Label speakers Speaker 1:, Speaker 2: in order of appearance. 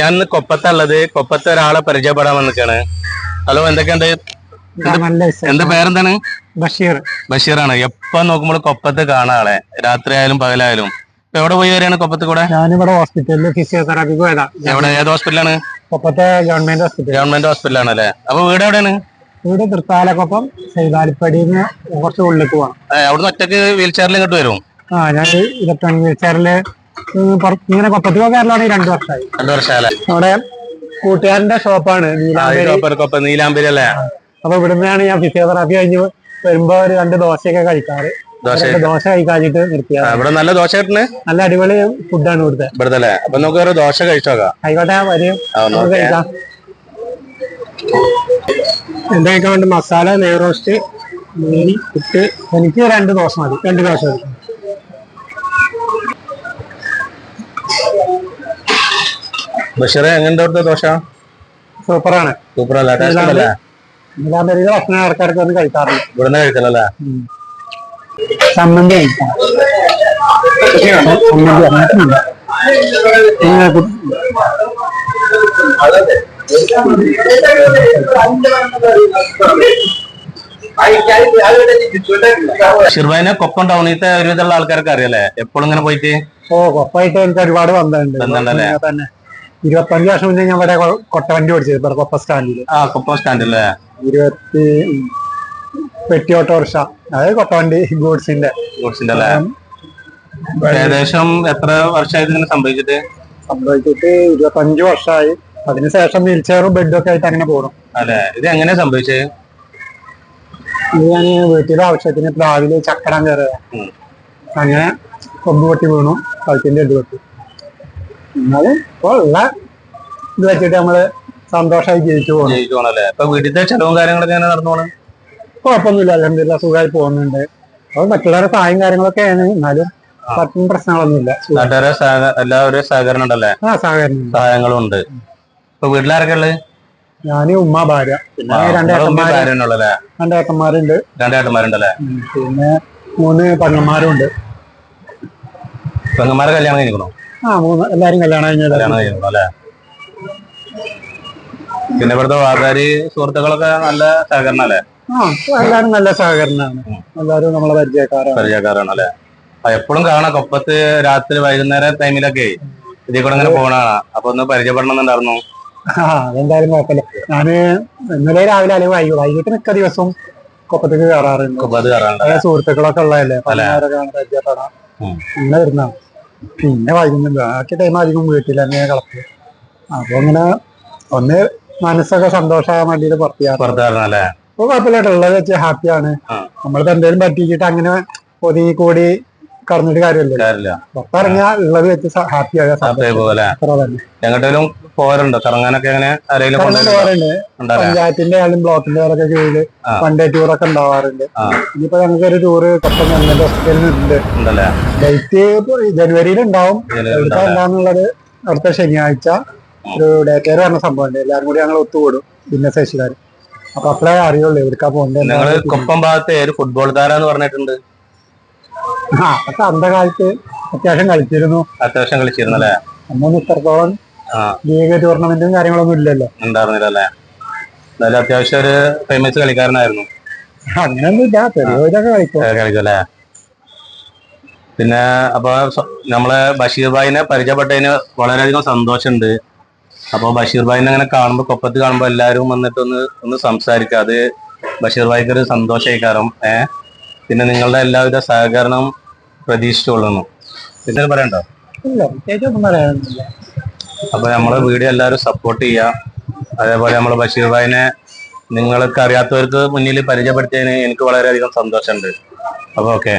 Speaker 1: ഞാൻ ഇന്ന് കൊപ്പത്തുള്ളത്. കൊപ്പത്ത് ഒരാളെ പരിചയപ്പെടാൻ വന്നിക്കാണ്. ഹലോ എന്തൊക്കെയുണ്ട്? എന്താ പേരെന്താണ്?
Speaker 2: ബഷീർ.
Speaker 1: ബഷീറാണ്. എപ്പ നോക്കുമ്പോൾ കൊപ്പത്ത് കാണാം ആളെ. രാത്രി ആയാലും പകലായാലും. ഇപ്പൊ എവിടെ പോയി വരെയാണ് കൊപ്പത്ത് കൂടെ?
Speaker 2: ഞാനിവിടെ ഹോസ്പിറ്റലിൽ ഫിസിയോതെറാപ്പി പോയതാ.
Speaker 1: എവിടെ? ഏത് ഹോസ്പിറ്റലാണ്
Speaker 2: കൊപ്പത്തെ ഗവൺമെന്റ് ഹോസ്പിറ്റൽ
Speaker 1: ഗവൺമെന്റ് ഹോസ്പിറ്റലാണ് അല്ലേ അപ്പൊ വീട് എവിടെയാണ്?
Speaker 2: വീട് തൃത്താലക്കൊപ്പം സൈതാലിപ്പടിന്ന് കുറച്ച് ഉള്ളിലേക്ക് പോകണം
Speaker 1: അവിടുന്ന് ഒറ്റയ്ക്ക് വീൽ ചെയറിൽ ഇങ്ങോട്ട് വരും?
Speaker 2: ആ ഞാൻ ഇലക്ട്രോണിക് വീൽചെയറിൽ ഇങ്ങനെ കൊപ്പത്ത് പോകാറിലാണ് രണ്ടു വർഷമായി.
Speaker 1: രണ്ടു വർഷമല്ലേ?
Speaker 2: അവിടെ കൂട്ടുകാരന്റെ ഷോപ്പാണ് നീലാമ്പേരി
Speaker 1: അല്ലേ
Speaker 2: അപ്പൊ ഇവിടുന്നാണ് ഞാൻ ഫിസിയോതെറാപ്പി കഴിഞ്ഞ് വരുമ്പോ ഒരു രണ്ട് ദോശയൊക്കെ കഴിക്കാറ്.
Speaker 1: ദോശ
Speaker 2: കഴിക്കാഞ്ഞിട്ട് നിർത്തിയത്.
Speaker 1: ഇവിടെ നല്ല ദോശ കിട്ടണ്
Speaker 2: നല്ല അടിപൊളി ഫുഡാണ് ഇവിടുത്തെ.
Speaker 1: ഇവിടുത്തെ അല്ലേ അപ്പൊ നമുക്ക് ഒരു ദോശ കഴിച്ചു നോക്കാം.
Speaker 2: ആയിക്കോട്ടെ വരും. കഴിക്കാം എന്റെ കഴിക്കാൻ വേണ്ടി മസാല നെയ്റോസ്റ്റ് മീനി പുട്ട്. എനിക്ക് രണ്ട് ദോശ മതി. രണ്ട് ദോശ മതി.
Speaker 1: ബഷീറെ എങ്ങനെ അവിടുത്തെ ദോശ?
Speaker 2: സൂപ്പറാണ്.
Speaker 1: സൂപ്പറല്ലേ
Speaker 2: നീലാമ്പരിയിലെ ഭക്ഷണം ആൾക്കാർക്ക് ഒന്നും കഴിക്കാറില്ല.
Speaker 1: ഇവിടുന്ന് കഴിക്കലല്ലേ?
Speaker 2: സമ്മന്തി
Speaker 1: ഷിർബായിനെ കൊപ്പം ടൗണിലത്തെ ഒരുവിധമുള്ള ആൾക്കാർക്ക് അറിയാലേ? എപ്പോഴും ഇങ്ങനെ പോയിട്ട്?
Speaker 2: ഓ കൊപ്പായിട്ട് എനിക്ക് ഒരുപാട് ബന്ധമുണ്ട്.
Speaker 1: ബന്ധമുണ്ടല്ലേ?
Speaker 2: ഇരുപത്തഞ്ച് വർഷം മുന്നേ ഞാൻ ഇവിടെ കൊട്ടവണ്ടി ഓടിച്ചത് ഇവിടെ കൊപ്പ സ്റ്റാൻഡിൽ.
Speaker 1: ആ കൊപ്പ സ്റ്റാൻഡില്ലേ
Speaker 2: ഇരുപത്തി പെട്ടി ഓട്ടോറിക്ഷ അതായത് കൊട്ടവണ്ടി ഗൂഡ്സിന്റെ.
Speaker 1: ഗൂഡ്സിന്റെ അല്ലേ? ഏകദേശം എത്ര വർഷമായി ഇതിനെ സംഭവിച്ചിട്ട്?
Speaker 2: സംഭവിച്ചിട്ട് ഇരുപത്തഞ്ച് വർഷമായി അതിനുശേഷം വീൽ ചെയറും ബെഡും ഒക്കെ ആയിട്ട് അങ്ങനെ പോകണം
Speaker 1: അല്ലെ? ഇത് എങ്ങനെ സംഭവിച്ചത്
Speaker 2: ഇത് ഞാൻ വീട്ടിലെ ആവശ്യത്തിന് പ്ലാവിൽ ചക്കടാൻ കയറുക അങ്ങനെ കൊമ്പ് പൊട്ടി വീണു കഴുത്തിന്റെ ഇത് പൊട്ടി. എന്നാലും ഉള്ള ഇത് വെച്ചിട്ട് നമ്മൾ സന്തോഷമായി ജീവിച്ചു പോകണം
Speaker 1: ജയിച്ചു പോണല്ലേ ഇപ്പൊ വീട്ടിലത്തെ ചെലവും കാര്യങ്ങളൊക്കെ എങ്ങനെ നടന്നു പോണ്
Speaker 2: കുഴപ്പമൊന്നുമില്ല. അലഹമില്ല സുഖമായി പോകുന്നുണ്ട്. അപ്പൊ മറ്റുള്ളവരുടെ സഹായം കാര്യങ്ങളൊക്കെയാണ്. എന്നാലും പറ്റും പ്രശ്നങ്ങളൊന്നുമില്ല.
Speaker 1: നാട്ടുകാരെ എല്ലാവരും സഹകരണം ഉണ്ടല്ലേ?
Speaker 2: ആ സഹകരണം
Speaker 1: സഹായങ്ങളും ഉണ്ട് ഇപ്പൊ വീട്ടിലാരൊക്കെ ഉള്ളത്
Speaker 2: ഞാൻ ഉമ്മ ഭാര്യ. പിന്നെ രണ്ടേട്ടന്മാരുണ്ടല്ലേ ഏട്ടന്മാര്.
Speaker 1: കാര്യങ്ങളുള്ളല്ലേ
Speaker 2: രണ്ട് ഏട്ടന്മാരുണ്ട്.
Speaker 1: രണ്ട് ഏട്ടന്മാരുണ്ടല്ലേ?
Speaker 2: ഉം, പിന്നെ മൂന്ന് പെങ്ങന്മാരും ഉണ്ട്
Speaker 1: പെങ്ങന്മാരെ കല്യാണം കഴിഞ്ഞിരിക്കണോ?
Speaker 2: ആ മൂന്ന് എല്ലാരും കല്യാണം
Speaker 1: കല്യാണം അല്ലേ? പിന്നെ ഇവിടുത്തെ വ്യാപാരി സുഹൃത്തുക്കളൊക്കെ നല്ല സഹകരണം അല്ലേ
Speaker 2: ആ എല്ലാരും നല്ല സഹകരണമാണ്. എല്ലാരും നമ്മളെ പരിചയക്കാരാണ്.
Speaker 1: പരിചയക്കാരാണ് അല്ലേ? എപ്പോഴും കാണാം. കൊപ്പത്ത് രാത്രി വൈകുന്നേരം ടൈമിലൊക്കെ ഇതിൽ കൂടെ ഇങ്ങനെ പോകണാണ് അപ്പൊ ഒന്ന് പരിചയപ്പെടണം എന്നുണ്ടായിരുന്നു.
Speaker 2: ആ അതെന്തായാലും കുഴപ്പമില്ല. ഞാൻ ഇന്നലെ രാവിലെ അല്ലെങ്കിൽ വൈകി വൈകിട്ട് മിക്ക ദിവസവും കൊപ്പത്തേക്ക് കയറാറുണ്ട്.
Speaker 1: കൊപ്പത്ത്
Speaker 2: സുഹൃത്തുക്കളൊക്കെ ഉള്ളതല്ലേ? പലഹാരൊക്കെ പരിചയപ്പെടാം. അങ്ങനെ വരുന്നതാണ്. പിന്നെ വൈകുന്നേരം ബാക്കി ടൈം അധികം വീട്ടിൽ തന്നെ കളക്കും അപ്പൊ അങ്ങനെ ഒന്ന് മനസ്സൊക്കെ സന്തോഷമാകാൻ വേണ്ടിട്ട് പുറത്ത് അപ്പൊ
Speaker 1: പുറത്ത് കയറണം അല്ലേ?
Speaker 2: ഇപ്പൊ കുഴപ്പമില്ല ഉള്ളത് വെച്ച് ഹാപ്പിയാണ് നമ്മളിപ്പോ എന്തെങ്കിലും പറ്റിച്ചിട്ട് അങ്ങനെ ഒതുങ്ങി കൂടി കറന്നിട്ട് കാര്യമില്ല. പുറത്തിറങ്ങിയാൽ ഉള്ളത് വെച്ച് ഹാപ്പി
Speaker 1: എങ്ങോട്ടേലും പോരുണ്ടോ കറങ്ങാനൊക്കെ ഉണ്ടല്ലേ?
Speaker 2: പഞ്ചായത്തിന്റെ ആയാലും ബ്ലോക്കിന്റെ ആയാലൊക്കെ
Speaker 1: കീഴിൽ.
Speaker 2: വൺ ഡേ ടൂറൊക്കെ ഉണ്ടാവാറുണ്ട്.
Speaker 1: ആ.
Speaker 2: ഇനിയിപ്പോ ഞങ്ങൾക്ക് ഒരു ടൂറ് കൊപ്പം ഗവൺമെന്റ് ഡേറ്റ് ജനുവരിയിൽ ഉണ്ടാവും? എന്താന്നുള്ളത് അടുത്ത ശനിയാഴ്ച ഒരു ഡേ കെയർ പറഞ്ഞ സംഭവം ഉണ്ട്. എല്ലാവരും കൂടി ഞങ്ങൾ ഒത്തുകൂടും. ഭിന്നശേഷിക്കാർ അപ്പൊ അപ്പളേ അറിയുള്ളൂ എവിടുക്കാ
Speaker 1: പോകേണ്ടത് കൊപ്പം ഭാഗത്ത് ഒരു ഫുട്ബോൾ താരാന്ന് പറഞ്ഞിട്ടുണ്ട്?
Speaker 2: ആ അതൊക്കെ അന്ത കാലത്ത് അത്യാവശ്യം കളിച്ചിരുന്നു.
Speaker 1: അത്യാവശ്യം കളിച്ചിരുന്നല്ലേ?
Speaker 2: അന്നൊന്നും ഇത്രത്തോളം ലീഗ് ടൂർണമെന്റും കാര്യങ്ങളൊന്നും ഇല്ലല്ലോ.
Speaker 1: ഉണ്ടായിരുന്നില്ലല്ലേ? എന്തായാലും അത്യാവശ്യം ഒരു ഫേമസ് കളിക്കാരനായിരുന്നു.
Speaker 2: അങ്ങനെയൊന്നും ഇല്ല കളിക്കും.
Speaker 1: കളിക്കല്ലേ പിന്നെ അപ്പൊ നമ്മളെ ബഷീർ ഭായിനെ പരിചയപ്പെട്ടതിന് വളരെയധികം സന്തോഷമുണ്ട്. അപ്പൊ ബഷീർ ഭായിനെ അങ്ങനെ കാണുമ്പോ കൊപ്പത്ത് കാണുമ്പോ എല്ലാവരും വന്നിട്ട് ഒന്ന് ഒന്ന് സംസാരിക്കുക അത് ബഷീർ ഭായിക്ക് ഒരു സന്തോഷമായി കാരണം ഏ? പിന്നെ നിങ്ങളുടെ എല്ലാവിധ സഹകരണം പ്രതീക്ഷിച്ചുകൊള്ളുന്നു. പിന്നെ പറയണ്ടോ? അപ്പൊ നമ്മളെ വീഡിയോ എല്ലാവരും സപ്പോർട്ട് ചെയ്യുക അതേപോലെ നമ്മളെ ബഷീർ ഭായിനെ നിങ്ങൾക്ക് അറിയാത്തവർക്ക് മുന്നിൽ പരിചയപ്പെടുത്തിയതിന് എനിക്ക് വളരെയധികം സന്തോഷമുണ്ട്. അപ്പൊ ഓക്കെ